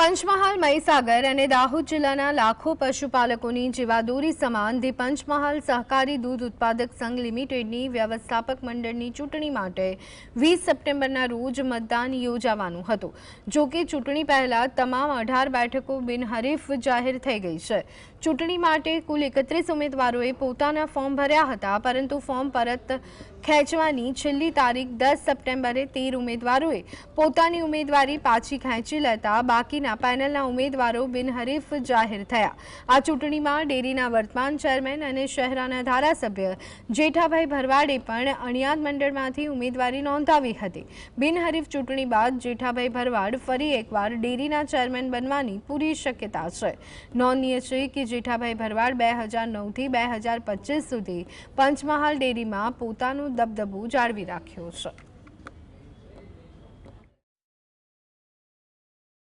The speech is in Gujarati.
પંચમહાલ, મહીસાગર અને દાહોદ જિલ્લાના લાખો પશુપાલકોની જીવાદોરી સમાન ધી પંચમહાલ સહકારી દૂધ ઉત્પાદક સંઘ લિમિટેડની વ્યવસ્થાપક મંડળની ચૂંટણી માટે વીસ સપ્ટેમ્બરના રોજ મતદાન યોજાવાનું હતું. જો કે ચૂંટણી પહેલા તમામ અઢાર બેઠકો બિનહરીફ જાહેર થઈ ગઈ છે. ચૂંટણી માટે કુલ એકત્રીસ ઉમેદવારોએ પોતાના ફોર્મ ભર્યા હતા, પરંતુ ફોર્મ પરત ખેંચવાની છેલ્લી તારીખ દસ સપ્ટેમ્બરે તેર ઉમેદવારોએ પોતાની ઉમેદવારી પાછી ખેંચી લેતા બાકીના પેનલના ઉમેદવારો બિનહરીફ જાહેર થયા. આ ચૂંટણીમાં ડેરીના વર્તમાન ચેરમેન અને શહેરાના ધારાસભ્ય જેઠાભાઈ ભરવાડે પણ અણિયાદ મંડળમાંથી ઉમેદવારી નોંધાવી હતી. બિનહરીફ ચૂંટણી બાદ જેઠાભાઈ ભરવાડ ફરી એકવાર ડેરીના ચેરમેન બનવાની પૂરી શક્યતા છે. નોંધનીય છે કે જેઠાભાઈ ભરવાડ બે હજાર નવથી બે હજાર પચીસ સુધી પંચમહાલ ડેરીમાં પોતાનું દબદબો જાળવી રાખ્યો છે.